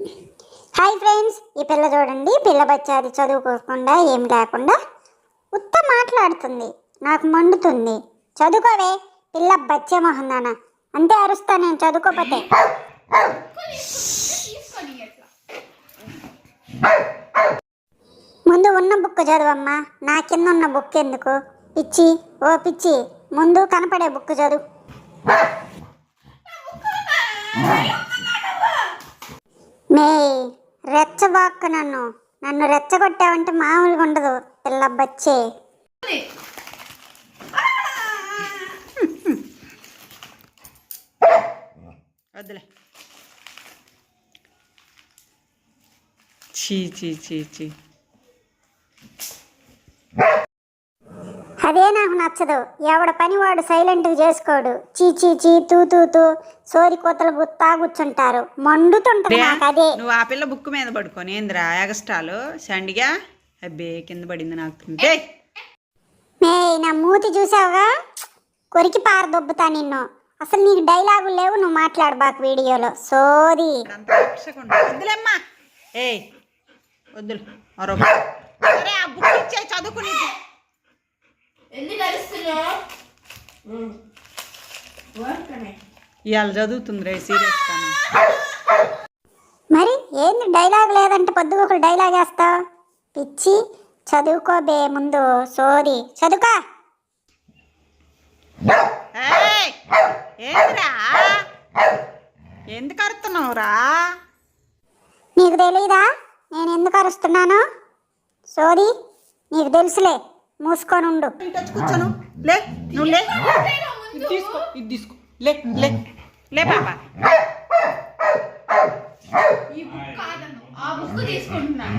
Hi friends ఈ పిల్ల చూడండి. పిల్ల బచ్చాది చదువుకోకుండా ఏం లేకుండా ఉత్త మాట్లాడుతుంది. నాకు మండుతుంది. చదువుకోవే పిల్ల బచ్చే మొహందాన అంతే అరుస్తా నేను చదువుకోపోతే ముందు ఉన్న బుక్ చదువమ్మా. నా కింద ఉన్న బుక్ ఎందుకు? పిచ్చి ఓ పిచ్చి. ముందు కనపడే బుక్ చదువు. మే రెచ్చబాక్కు నన్ను. నన్ను రెచ్చగొట్టావంటే మామూలుగా ఉండదు పిల్ల బచ్చే వద్దులే. చీ చీ చీ చీ అదే నాకు నచ్చదు. ఎవడ పని వాడు సైలెంట్గా చేసుకోడు. చీ చీ చీ తూ తూ తూ సోరి కోతలు గుత్తా కూర్చుంటారు మండుతుంటది నాకు అదే. నువ్వు ఆ పిల్ల బుక్ మీద పడుకొని ఏందిరా ఎగస్ట్రాలు. సండిగా? అబ్బే కింద పడింది నాకు. మే నా మూతి చూసావుగా? కొరికి పారదొబ్బుతా నిన్ను. అసలు నీకు డైలాగులు లేవు నువ్వు మాట్లాడు బాకు వీడియోలో. సోది. వద్దులేమ్మా. ఏయ్ వద్దులు. మరో ఆ బుక్ ఇచ్చే అరుస్తున్నావు ఇవాళ చదువుతుంది రే సీరియస్ కానీ మరి ఏంది డైలాగ్ లేదంటే పొద్దుగా ఒక డైలాగ్ వేస్తావు పిచ్చి చదువుకోబే ముందు సోది. చదువుకో. ఎందుకు నీకు తెలీదా? నేను ఎందుకు అరుస్తున్నాను? సోది నీకు తెలుసులే మూసుకొని ఉండు. కూర్చోను. లే నువ్వు లే. ఇది తీసుకో ఇది తీసుకో. లే లే. లే పాపా. ఈ బుక్ కాదను ఆ బుక్ తీసుకుంటున్నాను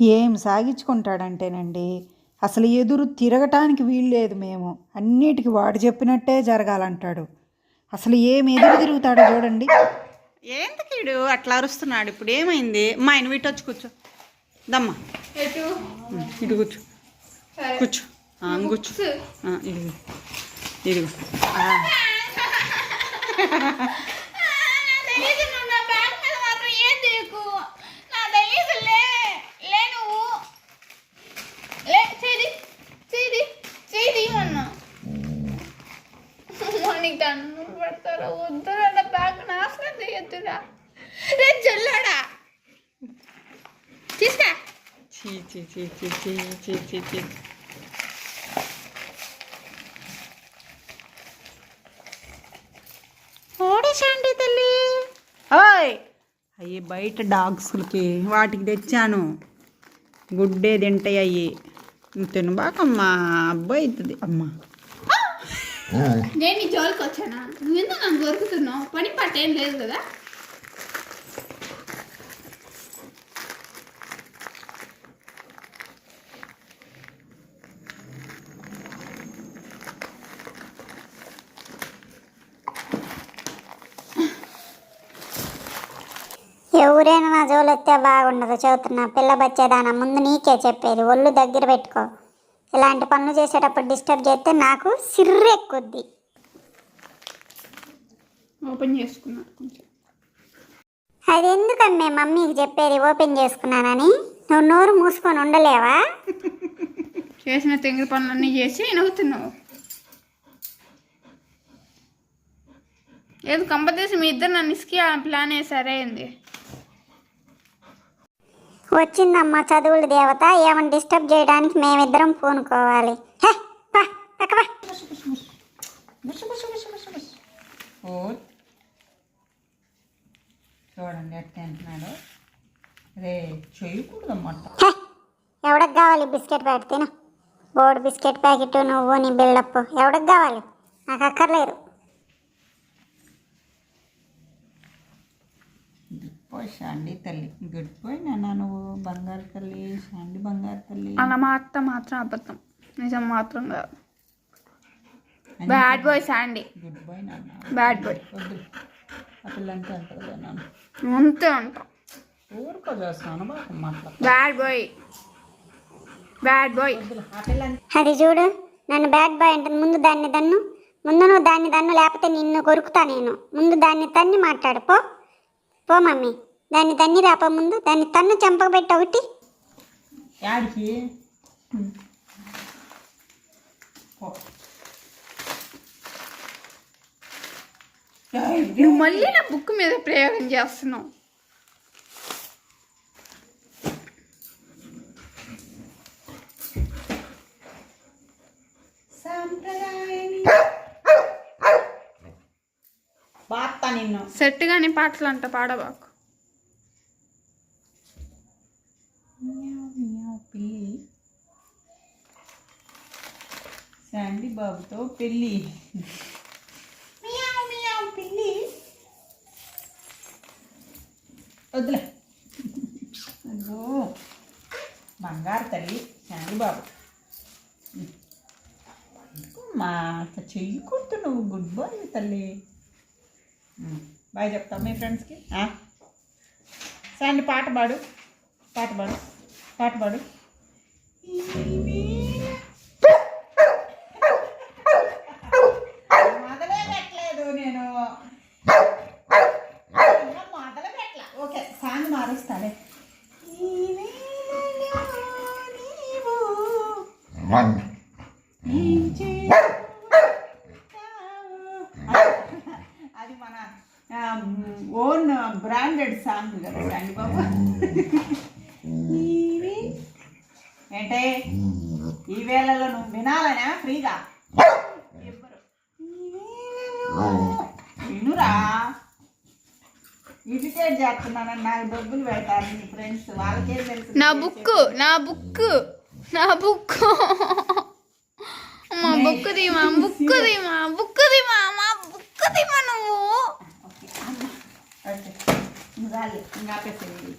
ఏం సాగించుకుంటాడంటేనండి అసలు ఎదురు తిరగటానికి వీల్లేదు మేము. అన్నిటికీ వాడు చెప్పినట్టే జరగాలంటాడు. అసలు ఏం ఎదురు తిరుగుతాడో చూడండి. ఏందుకీడు అట్లా అరుస్తున్నాడు. ఇప్పుడు ఏమైంది? మా ఆయన వీటి వచ్చి కూర్చో. దమ్మా. ఇటు కూర్చో. కూర్చో. కూర్చో. ఇదిగో ఇదిగో నీకు దండం పెడతారా? వద్దురా నా బ్యాగ్ నాశనం చేయొద్దురా. రే చెల్లడా చీ చీ చీ చీ చీ చీ చీ చీ. ఓడేసండి తల్లి. ఓయ్! అయ్యి బయట డాగ్స్లకి వాటికి తెచ్చాను. గుడ్డే తింటాయి అయ్యి. తినబాకమ్మా అబ్బాయి అవుతుంది అమ్మా. నేను నీ జోలికి వచ్చానా? నువ్వెందుకు నాకు దొరుకుతున్నావు పని పట్ట ఏం లేదు కదా? ఎవరైనా నా జోలు ఎత్తే బాగుండదు. చదువుతున్నా పిల్ల బచ్చేదానా ముందు నీకే చెప్పేది. ఒళ్ళు దగ్గర పెట్టుకో. ఇలాంటి పనులు చేసేటప్పుడు డిస్టర్బ్ చేస్తే నాకు సిర్రు ఎక్కుద్ది. ఓపెన్ చేసుకున్నా కొంచెం. అది ఎందుకమ్మే మమ్మీకి చెప్పేది ఓపెన్ చేసుకున్నానని? నువ్వు నోరు మూసుకొని ఉండలేవా? చేసిన తెంగిరి పనులన్నీ చేసి నవ్వుతున్నావు ఏది కంపతీసి మీ ఇద్దరు నన్ను ఇసుకి ఆ ప్లాన్ వేసారే ఏంది? వచ్చిందమ్మా చదువుల దేవత ఏమని డిస్టర్బ్ చేయడానికి మేమిద్దరం పూనుకోవాలి చూడండి తింటున్నాడు. రే చేయకూడదన్నమాట. ఎవడికి కావాలి బిస్కెట్ ప్యాకెట్ తిను. బోర్డు బిస్కెట్ ప్యాకెట్ నువ్వు నీ బిల్డప్. ఎవడికి కావాలి? నాకు అక్కర్లేదు. బాయ్ శాండీ తల్లి. గుడ్ బాయ్ నాన్న నువ్వు బంగారు తల్లి శాండీ బంగారు తల్లి. అలా మాట మాత్రం అబద్ధం. నిజం మాత్రం కాదు. Bad boy Sandy good boy నాన్న. బ్యాడ్ బాయ్ వద్దు. పిల్లంటే అంటుంది నాన్న. అంతే అంటాం. ఊరుకో చేస్తాను బ్యాడ్ బాయ్ బ్యాడ్ బాయ్ అది చూడు నన్ను బ్యాడ్ బాయ్ అంటుంది. ముందు దాన్ని దన్ను ముందు నువ్వు దాన్ని దన్ను లేకపోతే నిన్ను కొరుకుతా నేను. ముందు దాన్ని తన్ని మాట్లాడు పో మమ్మీ. దాన్ని తన్ని రాపో ముందు. దాన్ని తన్ను చెంపకబెట్టి ఒకటి. యాడికి? నువ్వు మళ్ళీ నా బుక్ మీద ప్రయోగం చేస్తున్నావు. నిన్ను సెట్ గాని పాటలు అంట పాడబాకు. పిల్లి. శాండీ బాబుతో పెళ్ళి. పిల్లి. వద్దులే. అయ్యో బంగారు తల్లి శాండీ బాబు. మా అట్లా చెయ్యకూడదు నువ్వు గుడ్ బాయ్ తల్లి. బాయ్ చెప్తాం మీ ఫ్రెండ్స్కి. సరే పాట పాడు పాట పాడు పాట పాడు. బ్రాండెడ్ సాంగ్ కదా బాబు. ఏంటే? ఈ వేళలో నువ్వు వినాలనా? ఫ్రీగా? వినురా. ఇరిటేట్ చేస్తున్నానని నాకు డబ్బులు పెడతారు నీ ఫ్రెండ్స్. వాళ్ళకే తెలుసు? నా బుక్ నా బుక్ నా బుక్. మా బుక్ తీమా బుక్ తీమా బుక్ తీమా మా బుక్ తీమా నువ్వు